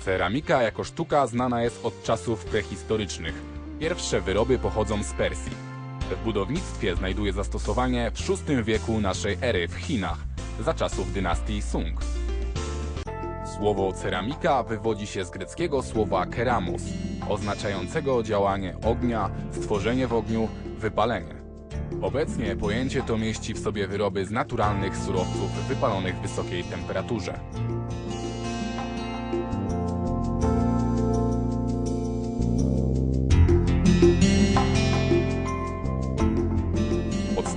Ceramika jako sztuka znana jest od czasów prehistorycznych. Pierwsze wyroby pochodzą z Persji. W budownictwie znajduje zastosowanie w VI wieku naszej ery w Chinach, za czasów dynastii Sung. Słowo ceramika wywodzi się z greckiego słowa keramos, oznaczającego działanie ognia, stworzenie w ogniu, wypalenie. Obecnie pojęcie to mieści w sobie wyroby z naturalnych surowców wypalonych w wysokiej temperaturze.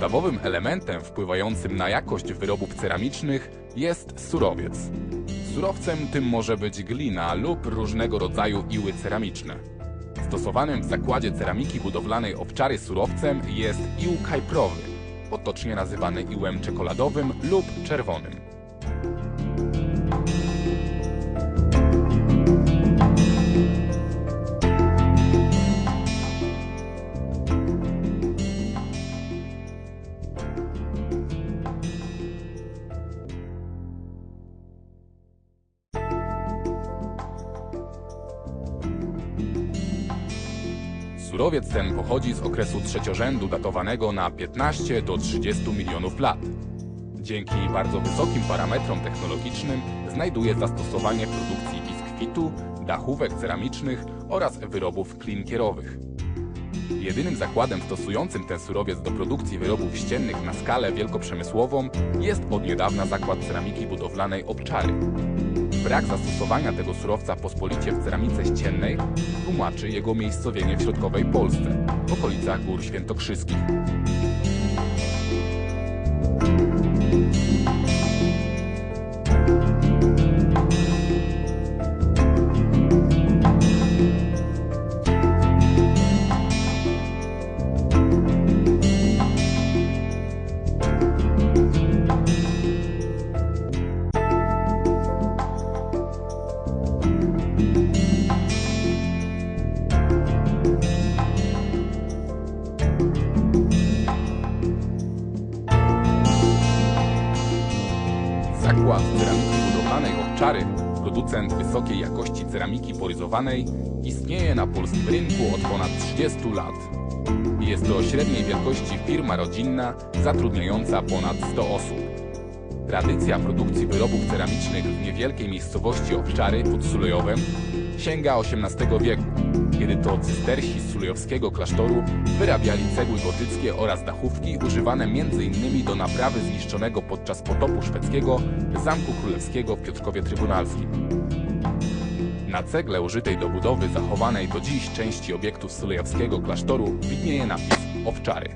Podstawowym elementem wpływającym na jakość wyrobów ceramicznych jest surowiec. Surowcem tym może być glina lub różnego rodzaju iły ceramiczne. Stosowanym w zakładzie ceramiki budowlanej owczary surowcem jest ił kajprowy, potocznie nazywany iłem czekoladowym lub czerwonym. Surowiec ten pochodzi z okresu trzeciorzędu datowanego na 15 do 30 milionów lat. Dzięki bardzo wysokim parametrom technologicznym znajduje zastosowanie w produkcji biskwitu, dachówek ceramicznych oraz wyrobów klinkierowych. Jedynym zakładem stosującym ten surowiec do produkcji wyrobów ściennych na skalę wielkoprzemysłową jest od niedawna zakład ceramiki budowlanej Obczary. Brak zastosowania tego surowca pospolicie w ceramice ściennej tłumaczy jego miejscowienie w środkowej Polsce, w okolicach Gór Świętokrzyskich. Producent wysokiej jakości ceramiki poryzowanej, istnieje na polskim rynku od ponad 30 lat. Jest to średniej wielkości firma rodzinna zatrudniająca ponad 100 osób. Tradycja produkcji wyrobów ceramicznych w niewielkiej miejscowości Owczary pod Sulejowem sięga XVIII wieku, kiedy to cystersi z sulejowskiego klasztoru wyrabiali cegły gotyckie oraz dachówki używane m.in. do naprawy zniszczonego podczas potopu szwedzkiego Zamku Królewskiego w Piotrkowie Trybunalskim. Na cegle użytej do budowy zachowanej do dziś części obiektów sulejowskiego klasztoru widnieje napis Owczary.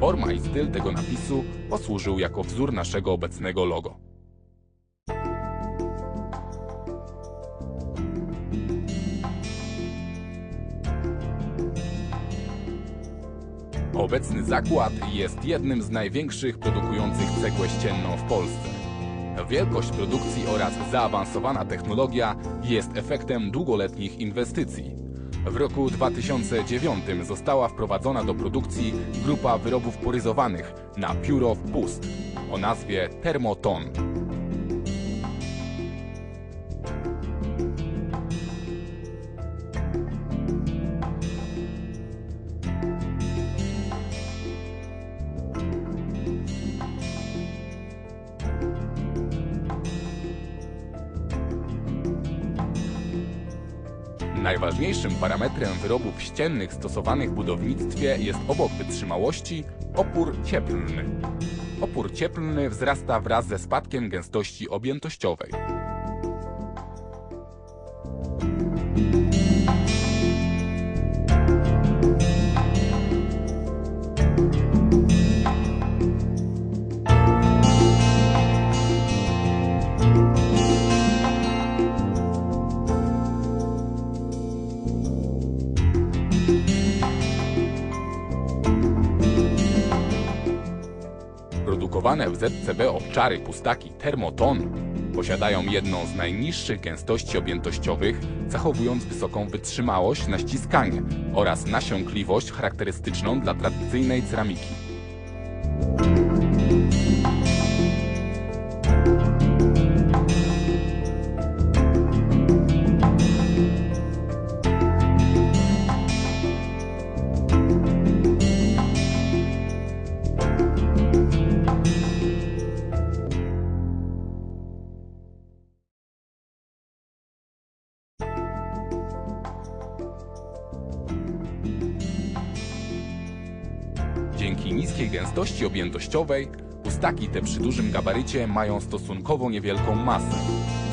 Forma i styl tego napisu posłużył jako wzór naszego obecnego logo. Obecny zakład jest jednym z największych produkujących cegłę ścienną w Polsce. Wielkość produkcji oraz zaawansowana technologia jest efektem długoletnich inwestycji. W roku 2009 została wprowadzona do produkcji grupa wyrobów poryzowanych na pióro w pust o nazwie Thermoton. Najważniejszym parametrem wyrobów ściennych stosowanych w budownictwie jest obok wytrzymałości opór cieplny. Opór cieplny wzrasta wraz ze spadkiem gęstości objętościowej. Produkowane w ZCB owczary pustaki Thermoton posiadają jedną z najniższych gęstości objętościowych, zachowując wysoką wytrzymałość na ściskanie oraz nasiąkliwość charakterystyczną dla tradycyjnej ceramiki. Dzięki niskiej gęstości objętościowej pustaki te przy dużym gabarycie mają stosunkowo niewielką masę,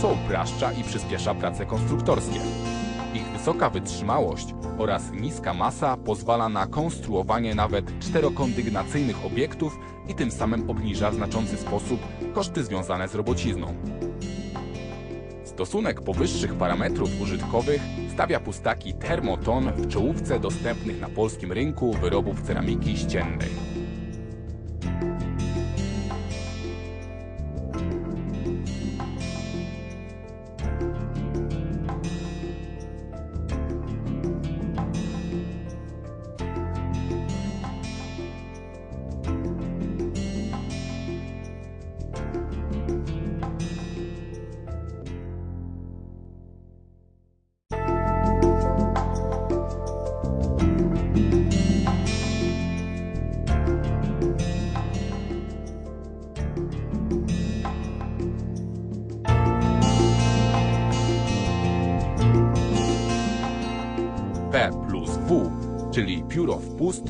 co upraszcza i przyspiesza prace konstruktorskie. Ich wysoka wytrzymałość oraz niska masa pozwala na konstruowanie nawet czterokondygnacyjnych obiektów i tym samym obniża w znaczący sposób koszty związane z robocizną. Stosunek powyższych parametrów użytkowych stawia pustaki Thermoton w czołówce dostępnych na polskim rynku wyrobów ceramiki ściennej. P plus W, czyli pióro wpust,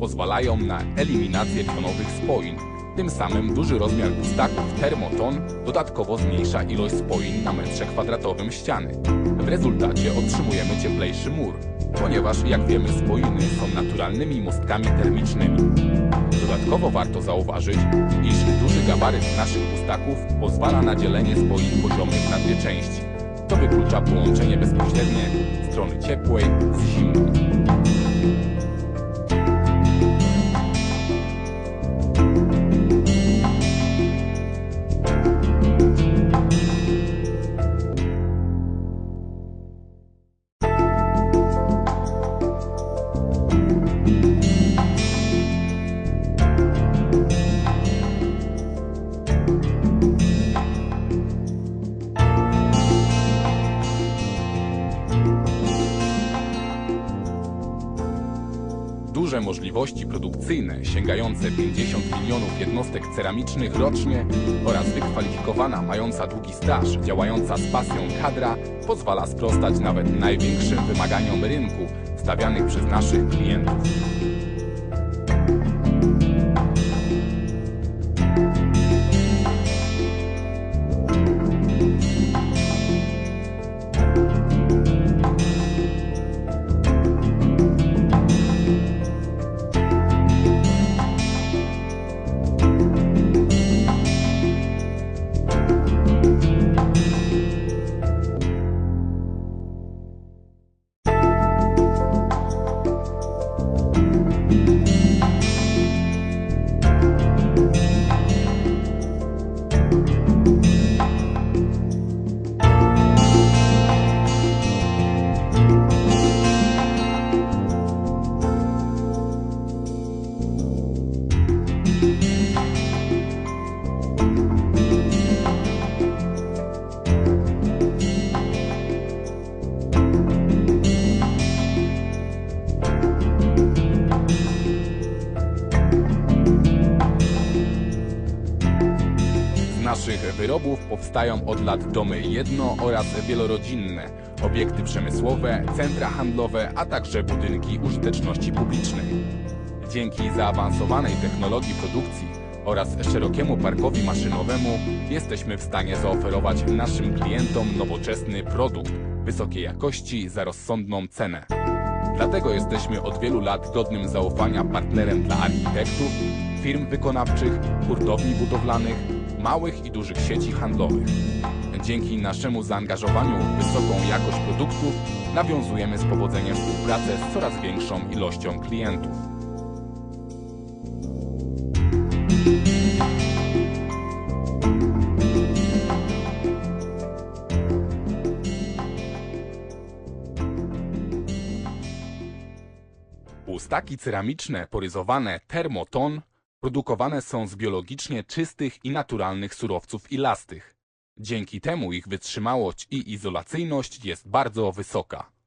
pozwalają na eliminację pionowych spoin. Tym samym duży rozmiar pustaków termoton dodatkowo zmniejsza ilość spoin na metrze kwadratowym ściany. W rezultacie otrzymujemy cieplejszy mur, ponieważ jak wiemy spoiny są naturalnymi mostkami termicznymi. Dodatkowo warto zauważyć, iż duży gabaryt naszych pustaków pozwala na dzielenie spoin poziomych na dwie części. To wyklucza połączenie bezpośrednie strony ciepłej z zimną. Możliwości produkcyjne sięgające 50 milionów jednostek ceramicznych rocznie oraz wykwalifikowana, mająca długi staż, działająca z pasją kadra pozwala sprostać nawet największym wymaganiom rynku stawianych przez naszych klientów. Naszych wyrobów powstają od lat domy jedno- oraz wielorodzinne, obiekty przemysłowe, centra handlowe, a także budynki użyteczności publicznej. Dzięki zaawansowanej technologii produkcji oraz szerokiemu parkowi maszynowemu jesteśmy w stanie zaoferować naszym klientom nowoczesny produkt wysokiej jakości za rozsądną cenę. Dlatego jesteśmy od wielu lat godnym zaufania partnerem dla architektów, firm wykonawczych, hurtowni budowlanych, małych i dużych sieci handlowych. Dzięki naszemu zaangażowaniu w wysoką jakość produktów nawiązujemy z powodzeniem współpracę z coraz większą ilością klientów. Pustaki ceramiczne poryzowane Thermoton produkowane są z biologicznie czystych i naturalnych surowców ilastych. Dzięki temu ich wytrzymałość i izolacyjność jest bardzo wysoka.